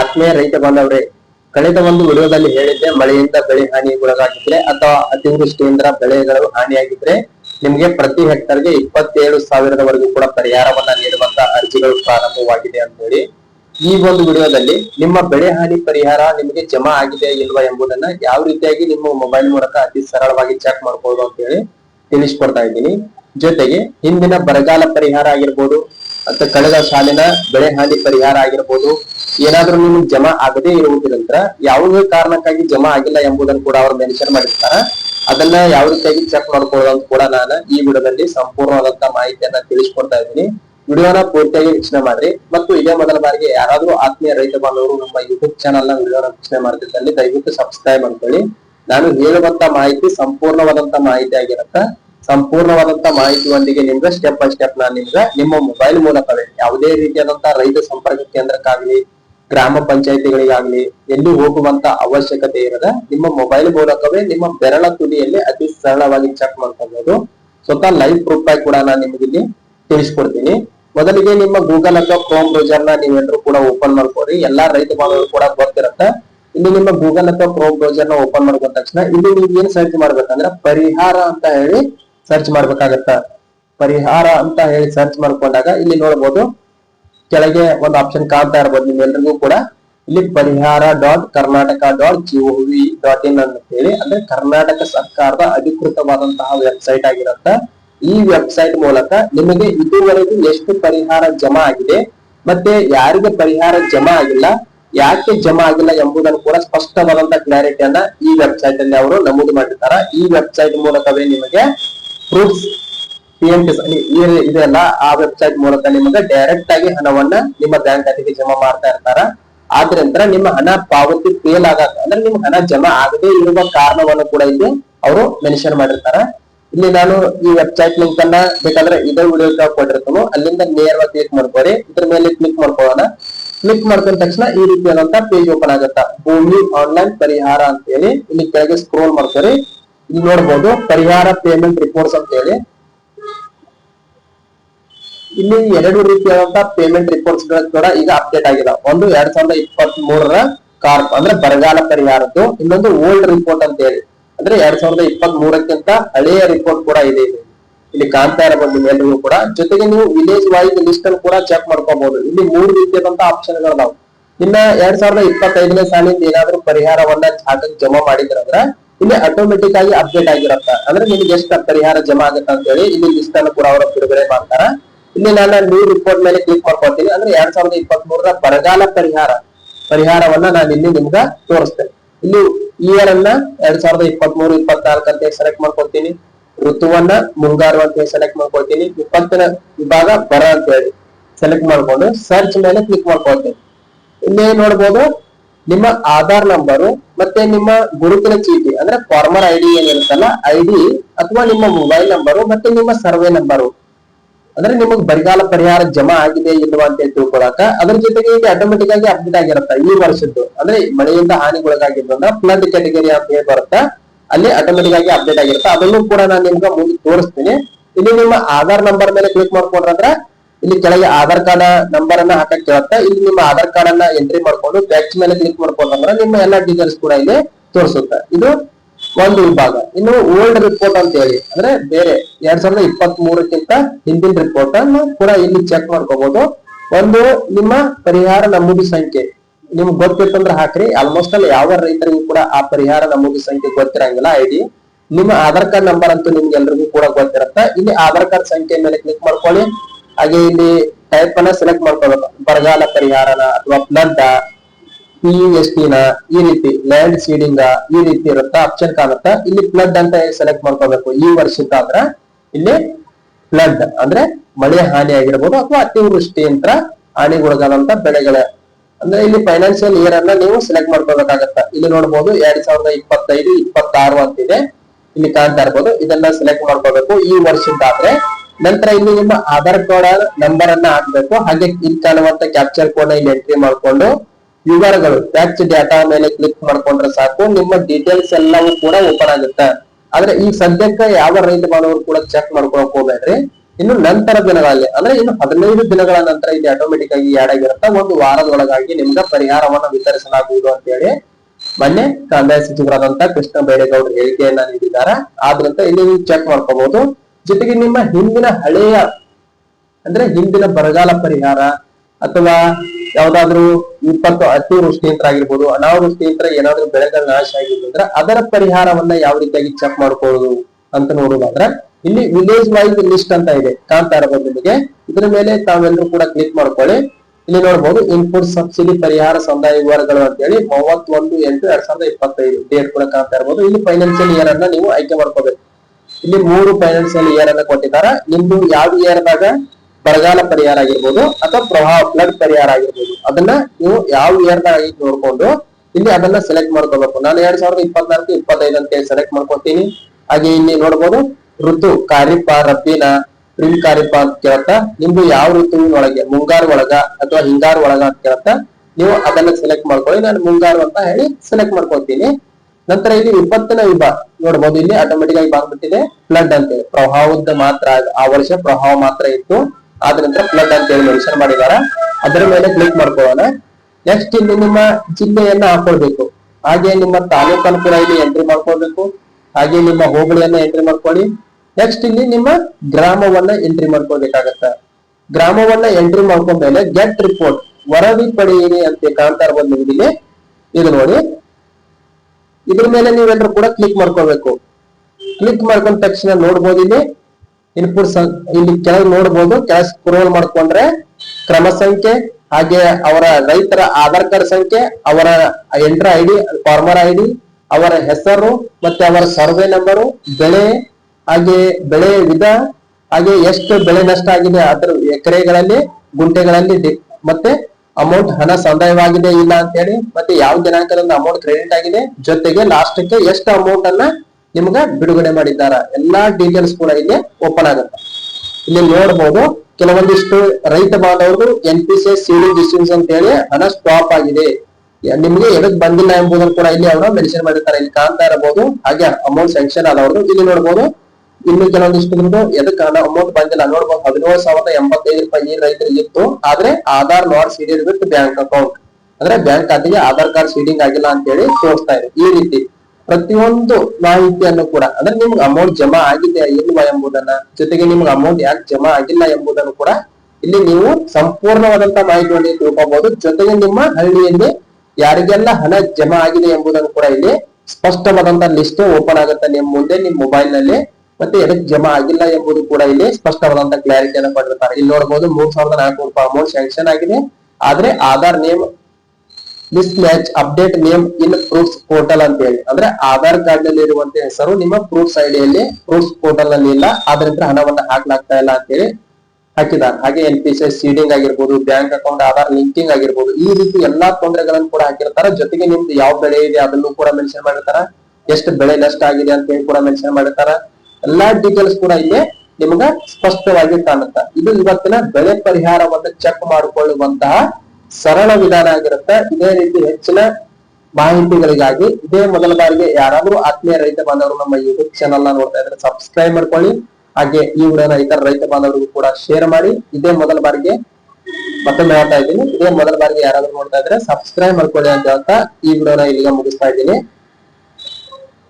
ಆತ್ಮೀಯ ರೈತ ಬಾಂಧವ್ರೆ, ಕಳೆದ ಒಂದು ವಿಡಿಯೋದಲ್ಲಿ ಹೇಳಿದ್ದೆ, ಮಳೆಯಿಂದ ಬೆಳೆ ಹಾನಿಗೊಳಗಾಗಿದ್ರೆ ಅಥವಾ ಅತಿವೃಷ್ಟಿಯಿಂದ ಬೆಳೆಗಳು ಹಾನಿಯಾಗಿದ್ರೆ ನಿಮ್ಗೆ ಪ್ರತಿ ಹೆಕ್ಟರ್ಗೆ ಇಪ್ಪತ್ತೇಳು ಸಾವಿರದವರೆಗೂ ಕೂಡ ಪರಿಹಾರವನ್ನ ನೀಡುವಂತ ಅರ್ಜಿಗಳು ಪ್ರಾರಂಭವಾಗಿದೆ ಅಂತ ಹೇಳಿ ಈ ಒಂದು ವಿಡಿಯೋದಲ್ಲಿ ನಿಮ್ಮ ಬೆಳೆ ಹಾನಿ ಪರಿಹಾರ ನಿಮಗೆ ಜಮಾ ಆಗಿದೆ ಇಲ್ವಾ ಎಂಬುದನ್ನ ಯಾವ ರೀತಿಯಾಗಿ ನಿಮ್ಮ ಮೊಬೈಲ್ ಮೂಲಕ ಅತಿ ಸರಳವಾಗಿ ಚೆಕ್ ಮಾಡ್ಬೋದು ಅಂತ ಹೇಳಿ ತಿಳಿಸ್ಕೊಡ್ತಾ ಇದ್ದೀನಿ. ಜೊತೆಗೆ ಹಿಂದಿನ ಬರಗಾಲ ಪರಿಹಾರ ಆಗಿರ್ಬೋದು, ಅಥವಾ ಕಳೆದ ಸಾಲಿನ ಬೆಳೆ ಹಾನಿ ಪರಿಹಾರ ಆಗಿರ್ಬೋದು ಏನಾದ್ರೂ ನಿಮ್ಗೆ ಜಮಾ ಆಗದೇ ಇರುವುದರಿಂದ ಯಾವುದೇ ಕಾರಣಕ್ಕಾಗಿ ಜಮಾ ಆಗಿಲ್ಲ ಎಂಬುದನ್ನು ಕೂಡ ಅವರು ಮೆನ್ಷನ್ ಮಾಡಿರ್ತಾರ. ಅದನ್ನ ಯಾವ ರೀತಿಯಾಗಿ ಚೆಕ್ ಮಾಡ್ಕೊಳ್ಳೋದು ಕೂಡ ನಾನು ಈ ವಿಡಿಯೋದಲ್ಲಿ ಸಂಪೂರ್ಣವಾದಂತ ಮಾಹಿತಿಯನ್ನ ತಿಳಿಸ್ಕೊಡ್ತಾ ಇದ್ದೀನಿ. ವಿಡಿಯೋನ ಪೂರ್ತಿಯಾಗಿ ವೀಕ್ಷಣೆ ಮಾಡ್ರಿ. ಮತ್ತು ಇದೇ ಮೊದಲ ಬಾರಿಗೆ ಯಾರಾದ್ರೂ ಆತ್ಮೀಯ ರೈತ ಬಾಂಧವರು ನಮ್ಮ ಯೂಟ್ಯೂಬ್ ಚಾನಲ್ನ ವಿಡಿಯೋನ ವೀಕ್ಷಣೆ ಮಾಡ್ತಿದ್ದಲ್ಲಿ ದಯವಿಟ್ಟು ಸಬ್ಸ್ಕ್ರೈಬ್ ಮಾಡ್ಕೊಳ್ಳಿ. ನಾನು ಹೇಳುವಂತ ಮಾಹಿತಿ ಸಂಪೂರ್ಣವಾದಂತ ಮಾಹಿತಿ ಆಗಿರತ್ತ. ಸಂಪೂರ್ಣವಾದಂತ ಮಾಹಿತಿಯೊಂದಿಗೆ ನಿಮ್ಗೆ ಸ್ಟೆಪ್ ಬೈ ಸ್ಟೆಪ್ ನಾನು ನಿಮ್ಗೆ ನಿಮ್ಮ ಮೊಬೈಲ್ ಮೂಲಕವೇ ಯಾವುದೇ ರೀತಿಯಾದಂತ ರೈತ ಸಂಪರ್ಕ ಕೇಂದ್ರಕ್ಕಾಗ್ಲಿ ಗ್ರಾಮ ಪಂಚಾಯತಿಗಳಿಗಾಗ್ಲಿ ಎಲ್ಲಿ ಹೋಗುವಂತ ಅವಶ್ಯಕತೆ ಇರದ ನಿಮ್ಮ ಮೊಬೈಲ್ ಮೂಲಕವೇ ನಿಮ್ಮ ಬೆರಳ ತುದಿಯಲ್ಲಿ ಅತಿ ಸರಳವಾಗಿ ಚೆಕ್ ಮಾಡ್ಕೋಬಹುದು ಸ್ವತಃ ಲೈವ್ ಪ್ರೂಫ್ ಆಗಿ ಕೂಡ ನಾನು ನಿಮಗೆ ಇಲ್ಲಿ ತಿಳಿಸ್ಕೊಡ್ತೀನಿ. ಮೊದಲಿಗೆ ನಿಮ್ಮ ಗೂಗಲ್ ಅಥವಾ ಕ್ರೋಮ್ ಬ್ರೌಸರ್ನ ನೀವೆಲ್ಲರೂ ಕೂಡ ಓಪನ್ ಮಾಡ್ಕೋರಿ ಎಲ್ಲಾ ರೈತ ಬಾಂಧವರು ಕೂಡ ಗೊತ್ತಿರತ್ತ. ಇಲ್ಲಿ ನಿಮ್ಮ ಗೂಗಲ್ ಅಥವಾ ಕ್ರೋಮ್ ಬ್ರೌಸರ್ನ ಓಪನ್ ಮಾಡ್ಕೊಂಡ ತಕ್ಷಣ ಇಲ್ಲಿ ನೀವು ಏನ್ ಸರ್ಚ್ ಮಾಡ್ಬೇಕಂದ್ರೆ ಪರಿಹಾರ ಅಂತ ಹೇಳಿ ಸರ್ಚ್ ಮಾಡ್ಬೇಕಾಗತ್ತ. ಪರಿಹಾರ ಅಂತ ಹೇಳಿ ಸರ್ಚ್ ಮಾಡ್ಕೊಂಡಾಗ ಇಲ್ಲಿ ನೋಡ್ಬೋದು ಕೆಳಗೆ ಒಂದು ಆಪ್ಷನ್ ಕಾಣ್ತಾ ಇರಬಹುದು ನಿಮ್ಮೆಲ್ರಿಗೂ ಕೂಡ. ಇಲ್ಲಿ Parihara dot Karnataka dot gov dot in ಅಂತ ಹೇಳಿ ಅಂದ್ರೆ ಕರ್ನಾಟಕ ಸರ್ಕಾರದ ಅಧಿಕೃತವಾದಂತಹ ವೆಬ್ಸೈಟ್ ಆಗಿರತ್ತ. ಈ ವೆಬ್ಸೈಟ್ ಮೂಲಕ ನಿಮಗೆ ಇದುವರೆಗೂ ಎಷ್ಟು ಪರಿಹಾರ ಜಮಾ ಆಗಿದೆ, ಮತ್ತೆ ಯಾರಿಗೆ ಪರಿಹಾರ ಜಮಾ ಆಗಿಲ್ಲ, ಯಾಕೆ ಜಮಾ ಆಗಿಲ್ಲ ಎಂಬುದನ್ನು ಕೂಡ ಸ್ಪಷ್ಟವಾದಂತಹ ಕ್ಲಾರಿಟಿಯನ್ನ ಈ ವೆಬ್ಸೈಟ್ ಅಲ್ಲಿ ಅವರು ನಮೂದು ಮಾಡಿರ್ತಾರ. ಈ ವೆಬ್ಸೈಟ್ ಮೂಲಕವೇ ನಿಮಗೆ ಪ್ರೂಫ್ಸ್ ಪಿ ಎಂ ಇದೆಲ್ಲ ಆ ವೆಬ್ಸೈಟ್ ಮೂಲಕ ನಿಮಗೆ ಡೈರೆಕ್ಟ್ ಆಗಿ ಹಣವನ್ನ ನಿಮ್ಮ ಬ್ಯಾಂಕ್ ಖಾತೆಗೆ ಜಮಾ ಮಾಡ್ತಾ ಇರ್ತಾರ. ಆದ್ರಿಂದ ನಿಮ್ಮ ಹಣ ಪಾವತಿ ಫೇಲ್ ಆಗ ಅಂದ್ರೆ ನಿಮ್ಮ ಹಣ ಜಮಾ ಆಗದೆ ಇರುವ ಕಾರಣವನ್ನು ಕೂಡ ಇಲ್ಲಿ ಅವರು ಮೆನ್ಷನ್ ಮಾಡಿರ್ತಾರ. ಇಲ್ಲಿ ನಾನು ಈ ವೆಬ್ಸೈಟ್ ಲಿಂಕ್ ಅನ್ನ ಬೇಕಾದ್ರೆ ಇದೇ ವಿಡಿಯೋ ಕೊಟ್ಟಿರ್ತಾನು ಅಲ್ಲಿಂದ ನೇರವಾಗಿ ಕ್ಲಿಕ್ ಮಾಡ್ಕೋರಿ ಇದ್ರ ಮೇಲೆ ಕ್ಲಿಕ್ ಮಾಡ್ಕೊಳ್ಳೋಣ. ಕ್ಲಿಕ್ ಮಾಡ್ಕೊಂಡ ತಕ್ಷಣ ಈ ರೀತಿಯಾದಂತ ಪೇಜ್ ಓಪನ್ ಆಗುತ್ತ. ಭೂಮಿ ಆನ್ಲೈನ್ ಪರಿಹಾರ ಅಂತ ಹೇಳಿ ಇಲ್ಲಿ ಕೆಳಗೆ ಸ್ಕ್ರೋಲ್ ಮಾಡ್ಕೋರಿ ಇಲ್ಲಿ ನೋಡ್ಬೋದು ಪರಿಹಾರ ಪೇಮೆಂಟ್ ರಿಪೋರ್ಟ್ಸ್ ಅಂತ ಹೇಳಿ ಇಲ್ಲಿ ಎರಡು ರೀತಿಯಾದಂತಹ ಪೇಮೆಂಟ್ ರಿಪೋರ್ಟ್ಸ್ಗಳು ಕೂಡ ಈಗ ಅಪ್ಡೇಟ್ ಆಗಿದೆ ಒಂದು ಎರಡ್ ಸಾವಿರದ ಇಪ್ಪತ್ತ್ ಮೂರರ ಕಾರ್ಪ್ ಅಂದ್ರೆ ಬರಗಾಲ ಪರಿಹಾರದ್ದು. ಇನ್ನೊಂದು ಓಲ್ಡ್ ರಿಪೋರ್ಟ್ ಅಂತ ಹೇಳಿ. ಅಂದ್ರೆ ಎರಡ್ ಸಾವಿರದ ಇಪ್ಪತ್ತ್ ಮೂರಕ್ಕಿಂತ ಹಳೆಯ ರಿಪೋರ್ಟ್ ಕೂಡ ಇದೆ ಇಲ್ಲಿ. ಕಾಣ್ತಾ ಇರಬಹುದು ನಿಮ್ಮೆಲ್ಲರಿಗೂ ಕೂಡ. ಜೊತೆಗೆ ನೀವು ವಿಲೇಜ್ ವೈಸ್ ಲಿಸ್ಟ್ ಅನ್ನು ಕೂಡ ಚೆಕ್ ಮಾಡ್ಕೋಬಹುದು ಇಲ್ಲಿ ಮೂರು ರೀತಿಯಾದಂತಹ ಆಪ್ಷನ್ ನಾವು ಇನ್ನ ಎರಡ್ ಸಾವಿರದ ಇಪ್ಪತ್ತೈದನೇ ಸಾಲಿಂದ ಏನಾದ್ರೂ ಪರಿಹಾರವನ್ನ ಜಾಗಕ್ಕೆ ಜಮಾ ಮಾಡಿದ್ರಂದ್ರ ಇಲ್ಲಿ ಆಟೋಮೆಟಿಕ್ ಆಗಿ ಅಪ್ಡೇಟ್ ಆಗಿರತ್ತ. ಅಂದ್ರೆ ನಿಮ್ಗೆ ಎಷ್ಟು ಪರಿಹಾರ ಜಮಾ ಆಗುತ್ತೆ ಅಂತ ಹೇಳಿ ಇಲ್ಲಿ ಲಿಸ್ಟ್ ಅನ್ನು ಕೂಡ ಅವರು ಬಿಡುಗಡೆ ಮಾಡ್ತಾರ. ಇಲ್ಲಿ ನಾನು ನ್ಯೂ ರಿಪೋರ್ಟ್ ಮೇಲೆ ಕ್ಲಿಕ್ ಮಾಡ್ಕೊತೀನಿ ಅಂದ್ರೆ ಎರಡ್ ಸಾವಿರದ ಇಪ್ಪತ್ತ್ ಮೂರರ ಬರಗಾಲ ಪರಿಹಾರ, ಪರಿಹಾರವನ್ನ ನಾನು ಇಲ್ಲಿ ನಿಮ್ಗ ತೋರಿಸ್ತೇನೆ. ಇಲ್ಲಿ ಇಯರ್ ಅನ್ನ ಎರಡ್ ಸಾವಿರದ ಇಪ್ಪತ್ತ್ ಮೂರು ಇಪ್ಪತ್ನಾಲ್ಕು ಅಂತ ಸೆಲೆಕ್ಟ್ ಮಾಡ್ಕೊಳ್ತೀನಿ. ಋತುವನ್ನ ಮುಂಗಾರು ಅಂತ ಸೆಲೆಕ್ಟ್ ಮಾಡ್ಕೊಳ್ತೀನಿ. ಇಪ್ಪತ್ತನೇ ವಿಭಾಗ ಬರ ಅಂತ ಹೇಳಿ ಸೆಲೆಕ್ಟ್ ಮಾಡ್ಕೊಂಡು ಸರ್ಚ್ ಮೇಲೆ ಕ್ಲಿಕ್ ಮಾಡ್ಕೊಳ್ತೀನಿ. ಇಲ್ಲಿ ನೋಡ್ಬೋದು, ನಿಮ್ಮ ಆಧಾರ್ ನಂಬರು ಮತ್ತೆ ನಿಮ್ಮ ಗುರುತಿನ ಚೀಟಿ, ಅಂದ್ರೆ ಫಾರ್ಮರ್ ಐಡಿ ಏನಿರುತ್ತಲ್ಲ ಐಡಿ ಅಥವಾ ನಿಮ್ಮ ಮೊಬೈಲ್ ನಂಬರು ಮತ್ತೆ ನಿಮ್ಮ ಸರ್ವೆ ನಂಬರು ಅಂದ್ರೆ ನಿಮಗೆ ಬರಿಗಾಲ ಪರಿಹಾರ ಜಮಾ ಆಗಿದೆ ಇಲ್ವಾ ಅಂತ ಹೇಳಿ ತಿಳ್ಕೊಳಕ ಅದ್ರ ಜೊತೆಗೆ ಇಲ್ಲಿ ಆಟೋಮೆಟಿಕ್ ಆಗಿ ಅಪ್ಡೇಟ್ ಆಗಿರುತ್ತೆ ಈ ವರ್ಷದ್ದು. ಅಂದ್ರೆ ಮಳೆಯಿಂದ ಹಾನಿಗೊಳಗಾಗಿದ್ದು ಅಂದ್ರೆ ಫ್ಲಡ್ ಕ್ಯಾಟಗರಿ ಅಂತ ಹೇಳಿ ಬರುತ್ತೆ. ಅಲ್ಲಿ ಆಟೋಮೆಟಿಕ್ ಆಗಿ ಅಪ್ಡೇಟ್ ಆಗಿರುತ್ತೆ. ಅದನ್ನು ಕೂಡ ನಾನು ನಿಮ್ಗೆ ಮುಂದೆ ತೋರಿಸ್ತೀನಿ. ಇಲ್ಲಿ ನಿಮ್ಮ ಆಧಾರ್ ನಂಬರ್ ಮೇಲೆ ಕ್ಲಿಕ್ ಮಾಡ್ಕೊಂಡ್ರಂದ್ರ ಇಲ್ಲಿ ಕೆಳಗೆ ಆಧಾರ್ ಕಾರ್ಡ್ ನಂಬರ್ ಅನ್ನ ಹಾಕಕ್ ಕೇಳುತ್ತೆ. ಇಲ್ಲಿ ನಿಮ್ಮ ಆಧಾರ್ ಕಾರ್ಡ್ ಅನ್ನ ಎಂಟ್ರಿ ಮಾಡ್ಕೊಂಡು ಬ್ಯಾಕ್ಸ್ ಮೇಲೆ ಕ್ಲಿಕ್ ಮಾಡ್ಕೊಂಡ್ರೆ ನಿಮ್ಮ ಎಲ್ಲಾ ಡೀಟೇಲ್ಸ್ ಕೂಡ ಇಲ್ಲಿ ತೋರಿಸುತ್ತೆ. ಇದು ಒಂದು ವಿಭಾಗ. ಇನ್ನು ಓಲ್ಡ್ ರಿಪೋರ್ಟ್ ಅಂತ ಹೇಳಿ ಅಂದ್ರೆ ಬೇರೆ. ಎರಡ್ ಸಾವಿರದ ಇಪ್ಪತ್ತ್ ಮೂರಕ್ಕಿಂತ ಹಿಂದಿನ ರಿಪೋರ್ಟ್ ಅನ್ನು ಕೂಡ ಇಲ್ಲಿ ಚೆಕ್ ಮಾಡ್ಕೋಬಹುದು ಒಂದು ನಿಮ್ಮ ಪರಿಹಾರ ನಮೂದು ಸಂಖ್ಯೆ. ನಿಮ್ಗೆ ಗೊತ್ತಿರ್ತಂದ್ರೆ ಹಾಕ್ರಿ. ಆಲ್ಮೋಸ್ಟ್ ಅಲ್ಲಿ ಯಾವ ರೈತರಿಗೂ ಕೂಡ ಆ ಪರಿಹಾರ ನಮೂದು ಸಂಖ್ಯೆ ಗೊತ್ತಿರಂಗಿಲ್ಲ, ಐಡಿ. ನಿಮ್ಮ ಆಧಾರ್ ಕಾರ್ಡ್ ನಂಬರ್ ಅಂತೂ ನಿಮ್ಗೆ ಎಲ್ರಿಗೂ ಕೂಡ ಗೊತ್ತಿರುತ್ತೆ. ಇಲ್ಲಿ ಆಧಾರ್ ಕಾರ್ಡ್ ಸಂಖ್ಯೆ ಮೇಲೆ ಕ್ಲಿಕ್ ಮಾಡ್ಕೊಳ್ಳಿ. ಹಾಗೆ ಇಲ್ಲಿ ಟೈಪ್ ಅನ್ನ ಸೆಲೆಕ್ಟ್ ಮಾಡ್ಕೋಬೇಕು. ಬರಗಾಲ ಪರಿಹಾರನ ಅಥವಾ ಫ್ಲಡ್ ಪಿ ಎಸ್ ಟಿ ಈ ರೀತಿ ಲ್ಯಾಂಡ್ ಸೀಡಿಂಗ್ ಈ ರೀತಿ ಇರುತ್ತೆ ಆಪ್ಷನ್ ಕಾಣುತ್ತ, ಇಲ್ಲಿ ಫ್ಲಡ್ ಅಂತ ಸೆಲೆಕ್ಟ್ ಮಾಡ್ಕೋಬೇಕು. ಈ ವರ್ಷದ ಅಂದ್ರೆ ಇಲ್ಲಿ ಫ್ಲಡ್ ಅಂದ್ರೆ ಮಳೆ ಹಾನಿ ಆಗಿರ್ಬೋದು ಅಥವಾ ಅತಿವೃಷ್ಟಿ ಅಂತ ಹಾನಿಗೊಳಗಾದಂತ ಬೆಳೆಗಳ. ಅಂದ್ರೆ ಇಲ್ಲಿ ಫೈನಾನ್ಸಿಯಲ್ ಇಯರ್ ಅನ್ನ ನೀವು ಸೆಲೆಕ್ಟ್ ಮಾಡ್ಕೋಬೇಕಾಗತ್ತ. ಇಲ್ಲಿ ನೋಡ್ಬೋದು ಎರಡ್ ಸಾವಿರದ ಇಪ್ಪತ್ತೈದು, ಇಪ್ಪತ್ತಾರು ಅಂತಿದೆ. ಇಲ್ಲಿ ಕಾಣ್ತಾ ಇರ್ಬೋದು. ಇದನ್ನ ಸೆಲೆಕ್ಟ್ ಮಾಡ್ಕೋಬೇಕು. ಈ ವರ್ಷದ್ದಾದ್ರೆ ನಂತರ ಇಲ್ಲಿ ನಿಮ್ಮ ಆಧಾರ್ ಕಾರ್ಡ್ ನಂಬರ್ ಅನ್ನ ಹಾಕ್ಬೇಕು. ಹಾಗೆ ಇಲ್ಲಿ ಕಾಣುವಂತ ಕ್ಯಾಪ್ಚರ್ ಕೋಡ್ ಇಲ್ಲಿ ಎಂಟ್ರಿ ಮಾಡ್ಕೊಂಡು ವಿವರಗಳು ಟ್ಯಾಕ್ಸ್ ಡೇಟಾ ಮೇಲೆ ಕ್ಲಿಕ್ ಮಾಡ್ಕೊಂಡ್ರೆ ಸಾಕು, ನಿಮ್ಮ ಡೀಟೇಲ್ಸ್ ಎಲ್ಲವೂ ಕೂಡ ಓಪನ್ ಆಗುತ್ತೆ. ಆದ್ರೆ ಈ ಸದ್ಯಕ್ಕೆ ಯಾವ ರೈತ ಬಾಂಧವರು ಕೂಡ ಚೆಕ್ ಮಾಡ್ಕೊಳಕ್ ಹೋಗ್ಬೇಡ್ರಿ. ಇನ್ನು ನಂತರ ದಿನಗಳಲ್ಲಿ, ಅಂದ್ರೆ ಇನ್ನು ಹದಿನೈದು ದಿನಗಳ ನಂತರ ಇದು ಆಟೋಮೆಟಿಕ್ ಆಗಿ ಆಡ್ ಆಗಿರುತ್ತೆ. ಒಂದು ವಾರದೊಳಗಾಗಿ ನಿಮ್ಗೆ ಪರಿಹಾರವನ್ನು ವಿತರಿಸಲಾಗುವುದು ಅಂತ ಹೇಳಿ ಮೊನ್ನೆ ಕಂದಾಯ ಸಚಿವರಾದಂತ ಕೃಷ್ಣ ಬೈರೇಗೌಡರು ಹೇಳಿಕೆಯನ್ನ ನೀಡಿದ್ದಾರೆ. ಆದ್ರಿಂದ ಇಲ್ಲಿ ನೀವು ಚೆಕ್ ಮಾಡ್ಕೋಬಹುದು ಜೊತೆಗೆ ನಿಮ್ಮ ಹಿಂದಿನ ಹಳೆಯ, ಅಂದ್ರೆ ಹಿಂದಿನ ಬರಗಾಲ ಪರಿಹಾರ ಅಥವಾ ಯಾವ್ದಾದ್ರು ವಿಪತ್ತು ಅತಿವೃಷ್ಟಿಯಂತ್ರ ಆಗಿರ್ಬೋದು ಅನಾವೃಷ್ಟಿಯಂತ್ರ ಏನಾದ್ರು ಬೆಳೆಗಳ ನಾಶ ಆಗಿರ್ತಂದ್ರೆ ಅದರ ಪರಿಹಾರವನ್ನ ಯಾವ ರೀತಿಯಾಗಿ ಚೆಕ್ ಮಾಡ್ಕೊಳ್ಳೋದು ಅಂತ ನೋಡೋದಾದ್ರೆ, ಇಲ್ಲಿ ವಿಲೇಜ್ ವೈಸ್ ಲಿಸ್ಟ್ ಅಂತ ಇದೆ, ಕಾಣ್ತಾ ಇರಬಹುದು ನಿಮಗೆ. ಇದ್ರ ಮೇಲೆ ತಾವೆಲ್ಲರೂ ಕೂಡ ಕ್ಲಿಕ್ ಮಾಡ್ಕೊಳ್ಳಿ. ಇಲ್ಲಿ ನೋಡಬಹುದು ಇನ್ಪುಟ್ ಸಬ್ಸಿಡಿ ಪರಿಹಾರ ಸಂದಾಯ ವಿವರಗಳು ಅಂತ ಹೇಳಿ ಮೂವತ್ತೊಂದು ಎಂಟು ಎರಡ್ ಸಾವಿರದ ಇಪ್ಪತ್ತೈದು ಡೇಟ್ ಕೂಡ ಕಾಣ್ತಾ ಇರಬಹುದು ಇಲ್ಲಿ ಫೈನಾನ್ಸಿಯಲ್ ಇಯರ್ ಅನ್ನ ನೀವು ಆಯ್ಕೆ ಮಾಡ್ಕೋಬೇಕು. ಇಲ್ಲಿ ಮೂರು ಫೈನಾನ್ಸಿಯಲ್ ಇಯರ್ ಅನ್ನ ಕೊಟ್ಟಿದ್ದಾರೆ. ನಿಮ್ದು ಯಾವ ಇಯರ್ ದಾಗ? ಬರಗಾಲ ಪರಿಹಾರ ಆಗಿರ್ಬೋದು ಅಥವಾ ಪ್ರವಾಹ ಫ್ಲಡ್ ಪರಿಹಾರ ಆಗಿರ್ಬೋದು. ಅದನ್ನ ನೀವು ಯಾವ ಇಯರ್ ನೋಡ್ಕೊಂಡು ಇಲ್ಲಿ ಅದನ್ನ ಸೆಲೆಕ್ಟ್ ಮಾಡ್ಕೋಬೇಕು. ನಾನು ಎರಡ್ ಸಾವಿರದ ಇಪ್ಪತ್ನಾಲ್ಕು, ಇಪ್ಪತ್ತೈದು ಅಂತ ಹೇಳಿ ಸೆಲೆಕ್ಟ್ ಮಾಡ್ಕೊತೀನಿ. ಹಾಗೆ ಇಲ್ಲಿ ನೋಡ್ಬೋದು, ಋತು, ಖಾರಿಫ ರಬ್ಬಿನ ಪ್ರಿಲ್ ಖಾರಿಫ ಅಂತ ಕೇಳತ್ತ, ನಿಮ್ದು ಯಾವ ಋತುವಿನ ಒಳಗೆ, ಮುಂಗಾರು ಒಳಗ ಅಥವಾ ಹಿಂಗಾರು ಒಳಗ ಅಂತ ಕೇಳತ್ತ, ನೀವು ಅದನ್ನ ಸೆಲೆಕ್ಟ್ ಮಾಡ್ಕೊಳ್ಳಿ. ನಾನು ಮುಂಗಾರು ಅಂತ ಹೇಳಿ ಸೆಲೆಕ್ಟ್ ಮಾಡ್ಕೊತೀನಿ. ನಂತರ ಇಲ್ಲಿ ವಿಪತ್ತಿನ ವಿಭಾಗ ನೋಡ್ಬೋದು, ಇಲ್ಲಿ ಆಟೋಮೆಟಿಕ್ ಆಗಿ ಬಂದ್ಬಿಟ್ಟಿದೆ. ಫ್ಲಡ್ ಅಂತೇಳಿ ಪ್ರವಾಹದ ಮಾತ್ರ, ಆ ವರ್ಷ ಪ್ರವಾಹ ಮಾತ್ರ ಇತ್ತು. ಆದ ನಂತರ ಫ್ಲಡ್ ಅಂತ ಹೇಳಿ ಮೆನ್ಷನ್ ಮಾಡಿದಾರ. ಅದರ ಮೇಲೆ ಕ್ಲಿಕ್ ಮಾಡ್ಕೊಳ್ಳೋಣ. ನೆಕ್ಸ್ಟ್ ಇಲ್ಲಿ ನಿಮ್ಮ ಜಿಲ್ಲೆಯನ್ನ ಹಾಕೊಳ್ಬೇಕು. ಹಾಗೆ ನಿಮ್ಮ ತಾಲೂಕನ್ನು ಕೂಡ ಇಲ್ಲಿ ಎಂಟ್ರಿ ಮಾಡ್ಕೊಳ್ಬೇಕು. ಹಾಗೆ ನಿಮ್ಮ ಹೋಬಳಿಯನ್ನ ಎಂಟ್ರಿ ಮಾಡ್ಕೊಳ್ಳಿ. ನೆಕ್ಸ್ಟ್ ಇಲ್ಲಿ ನಿಮ್ಮ ಗ್ರಾಮವನ್ನ ಎಂಟ್ರಿ ಮಾಡ್ಕೊಳ್ಬೇಕಾಗತ್ತ. ಗ್ರಾಮವನ್ನ ಎಂಟ್ರಿ ಮಾಡ್ಕೊಂಡ್ಮೇಲೆ ಗೆಟ್ ರಿಪೋರ್ಟ್ ವರದಿ ಪಡೆಯಿರಿ ಅಂತ ಕಾಣ್ತಾ ಇರ್ಬೋದು ನಿಮ್ಗೆ ಇದು ನೋಡಿ. ಇದ್ರ ಮೇಲೆ ನೀವೆಲ್ಲರೂ ಕೂಡ ಕ್ಲಿಕ್ ಮಾಡ್ಕೋಬೇಕು ಕ್ಲಿಕ್ ಮಾಡ್ಕೊಂಡ ತಕ್ಷಣ ನೋಡ್ಬೋದು ಇಲ್ಲಿ. ಇನ್ಪುಟ್ ಇಲ್ಲಿ ಕೆಳಗೆ ನೋಡಬಹುದು ಕೆಳಗೆ ಸ್ಕ್ರೋಲ್ ಮಾಡ್ಕೊಂಡ್ರೆ ಕ್ರಮ ಸಂಖ್ಯೆ, ಹಾಗೆ ಅವರ ರೈತರ ಆಧಾರ್ ಕಾರ್ಡ್ ಸಂಖ್ಯೆ, ಅವರ ಎಂಟ್ರ ಐಡಿ ಫಾರ್ಮರ್ ಐಡಿ ಅವರ ಹೆಸರು, ಮತ್ತೆ ಅವರ ಸರ್ವೆ ನಂಬರು ಬೆಳೆ, ಹಾಗೆ ಬೆಳೆ ವಿಧ, ಹಾಗೆ ಎಷ್ಟು ಬೆಳೆ ನಷ್ಟ ಆಗಿದೆ ಅದರ ಎಕರೆಗಳಲ್ಲಿ, ಗುಂಟೆಗಳಲ್ಲಿ ಡಿ- ಮತ್ತೆ ಅಮೌಂಟ್ ಹಣ ಸಂದಾಯವಾಗಿದೆ ಇಲ್ಲ ಅಂತ ಹೇಳಿ ಮತ್ತೆ ಯಾವ ದಿನಾಂಕದಿಂದ ಅಮೌಂಟ್ ಕ್ರೆಡಿಟ್ ಆಗಿದೆ, ಜೊತೆಗೆ ಲಾಸ್ಟ್ಗೆ ಎಷ್ಟು ಅಮೌಂಟ್ ಅನ್ನ ನಿಮ್ಗ ಬಿಡುಗಡೆ ಮಾಡಿದ್ದಾರೆ. ಎಲ್ಲಾ ಡೀಟೇಲ್ಸ್ ಕೂಡ ಇಲ್ಲಿ ಓಪನ್ ಆಗುತ್ತೆ. ಇಲ್ಲಿ ನೋಡಬಹುದು ಕೆಲವೊಂದಿಷ್ಟು ರೈತ ಬಾಂಧವರು ಎನ್ ಪಿ ಸಿ ಸಿಡಿ ಅಂತ ಹೇಳಿ ಹಣ ಸ್ಟಾಪ್ ಆಗಿದೆ. ನಿಮ್ಗೆ ಎದಕ್ ಬಂದಿಲ್ಲ ಎಂಬುದನ್ನು ಕೂಡ ಇಲ್ಲಿ ಅವರು ಮೆನ್ಷನ್ ಮಾಡಿರ್ತಾರೆ. ಇಲ್ಲಿ ಕಾಣ್ತಾ ಇರಬಹುದು. ಹಾಗೆ ಅಮೌಂಟ್ ಸ್ಯಾಂಕ್ಷನ್ ಆದವರು ಇಲ್ಲಿ ನೋಡಬಹುದು ಇನ್ನು ಕೆಲವೊಂದಿಷ್ಟು ಎದಕ್ ಹಣ ಅಮೌಂಟ್ ಬಂದಿಲ್ಲ. ನೋಡಬಹುದು ಹದಿನೇಳು ಸಾವಿರದ ಎಂಬತ್ತೈದು ರೂಪಾಯಿ ಈ ರೈತರಿಗೆ ಇತ್ತು. ಆದ್ರೆ Aadhaar not seeded with bank account ಅಂದ್ರೆ ಬ್ಯಾಂಕ್ ಖಾತೆಗೆ ಆಧಾರ್ ಕಾರ್ಡ್ ಸೀಡಿಂಗ್ ಆಗಿಲ್ಲ ಅಂತ ಹೇಳಿ ತೋರಿಸ್ತಾ ಇದೆ ಈ ರೀತಿ. ಪ್ರತಿಯೊಂದು ಮಾಹಿತಿಯನ್ನು ಕೂಡ, ಅಂದ್ರೆ ನಿಮ್ಗೆ ಅಮೌಂಟ್ ಜಮಾ ಆಗಿದೆ ಇಲ್ವಾ ಎಂಬುದನ್ನ, ಜೊತೆಗೆ ನಿಮ್ಗೆ ಅಮೌಂಟ್ ಯಾಕೆ ಜಮಾ ಆಗಿಲ್ಲ ಎಂಬುದನ್ನು ಕೂಡ ಇಲ್ಲಿ ನೀವು ಸಂಪೂರ್ಣವಾದಂತ ಮಾಹಿತಿಯನ್ನು ತಿಳ್ಕೊಬಹುದು ಜೊತೆಗೆ ನಿಮ್ಮ ಹಳ್ಳಿಯಲ್ಲಿ ಯಾರಿಗೆಲ್ಲ ಹಣ ಜಮಾ ಆಗಿದೆ ಎಂಬುದನ್ನು ಕೂಡ ಇಲ್ಲಿ ಸ್ಪಷ್ಟವಾದಂತ ಲಿಸ್ಟ್ ಓಪನ್ ಆಗುತ್ತೆ ನಿಮ್ ಮುಂದೆ ನಿಮ್ ಮೊಬೈಲ್ನಲ್ಲಿ. ಮತ್ತೆ ಎದಕ್ಕೆ ಜಮಾ ಆಗಿಲ್ಲ ಎಂಬುದು ಕೂಡ ಇಲ್ಲಿ ಸ್ಪಷ್ಟವಾದಂತ ಕ್ಲಾರಿಟಿಯನ್ನು ಪಡೆದಿರ್ತಾರೆ. ಇಲ್ಲಿ ನೋಡಬಹುದು ಮೂರ್ ಸಾವಿರದ ನಾಲ್ಕು ರೂಪಾಯಿ ಅಮೌಂಟ್ ಸ್ಯಾಂಕ್ಷನ್ ಆಗಿದೆ. ಆದ್ರೆ Aadhaar name list match update name in proofs portal ಅಂತ ಹೇಳಿ. ಅಂದ್ರೆ ಆಧಾರ್ ಕಾರ್ಡ್ನಲ್ಲಿ ಇರುವಂತ ಹೆಸರು, ನಿಮ್ಮ ಪ್ರೂಫ್ಸ್ ಐಡಿಯಲ್ಲಿ ಪ್ರೂಫ್ಸ್ ಪೋರ್ಟಲ್ನಲ್ಲಿ ಇಲ್ಲ. ಆದ್ರಿಂದ ಹಣವನ್ನ ಹಾಕ್ಲಾಗ್ತಾ ಇಲ್ಲ ಅಂತ ಹೇಳಿ ಹಾಕಿದ್ದಾರೆ. ಹಾಗೆ ಎನ್ ಪಿ ಸಿ ಸೀಡಿಂಗ್ ಆಗಿರ್ಬೋದು ಬ್ಯಾಂಕ್ ಅಕೌಂಟ್ ಆಧಾರ್ ಲಿಂಕಿಂಗ್ ಆಗಿರ್ಬೋದು, ಈ ರೀತಿ ಎಲ್ಲಾ ತೊಂದರೆಗಳನ್ನು ಕೂಡ ಹಾಕಿರ್ತಾರೆ. ಜೊತೆಗೆ ನಿಮ್ದು ಯಾವ ಬೆಳೆ ಇದೆ ಅದನ್ನು ಕೂಡ ಮೆನ್ಷನ್ ಮಾಡಿರ್ತಾರ. ಎಷ್ಟು ಬೆಳೆ ನಷ್ಟ ಆಗಿದೆ ಅಂತ ಹೇಳಿ ಕೂಡ ಮೆನ್ಷನ್ ಮಾಡಿರ್ತಾರ. ಎಲ್ಲಾ ಡೀಟೇಲ್ಸ್ ಕೂಡ ಇಲ್ಲಿ ನಿಮ್ಗ ಸ್ಪಷ್ಟವಾಗಿ ಕಾಣುತ್ತ. ಇದು ಇವತ್ತಿನ ಬೆಳೆ ಪರಿಹಾರವನ್ನು ಚೆಕ್ ಮಾಡಿಕೊಳ್ಳುವಂತಹ ಸರಳ ವಿಧಾನ ಆಗಿರುತ್ತೆ. ಇದೇ ರೀತಿ ಹೆಚ್ಚಿನ ಮಾಹಿತಿಗಳಿಗಾಗಿ ಇದೇ ಮೊದಲ ಬಾರಿಗೆ ಯಾರಾದ್ರೂ ಆತ್ಮೀಯ ರೈತ ಬಾಂಧವರು ನಮ್ಮ ಯೂಟ್ಯೂಬ್ ಚಾನಲ್ನ ನೋಡ್ತಾ ಇದ್ರೆ ಸಬ್ಸ್ಕ್ರೈಬ್ ಮಾಡ್ಕೊಳ್ಳಿ. ಹಾಗೆ ಈ ವಿಡಿಯೋನ ಇತರ ರೈತ ಬಾಂಧವರಿಗೂ ಕೂಡ ಶೇರ್ ಮಾಡಿ. ಇದೇ ಮೊದಲ ಬಾರಿಗೆ ಮತ್ತೊಮ್ಮೆ ಹೇಳ್ತಾ ಇದ್ದೀನಿ. ಇದೇ ಮೊದಲ ಬಾರಿಗೆ ಯಾರಾದ್ರೂ ನೋಡ್ತಾ ಇದ್ರೆ ಸಬ್ಸ್ಕ್ರೈಬ್ ಮಾಡ್ಕೊಳ್ಳಿ ಅಂತ ಹೇಳ್ತಾ ಈ ವಿಡಿಯೋನ ಇಲ್ಲಿಗೆ ಮುಗಿಸ್ತಾ ಇದ್ದೀನಿ.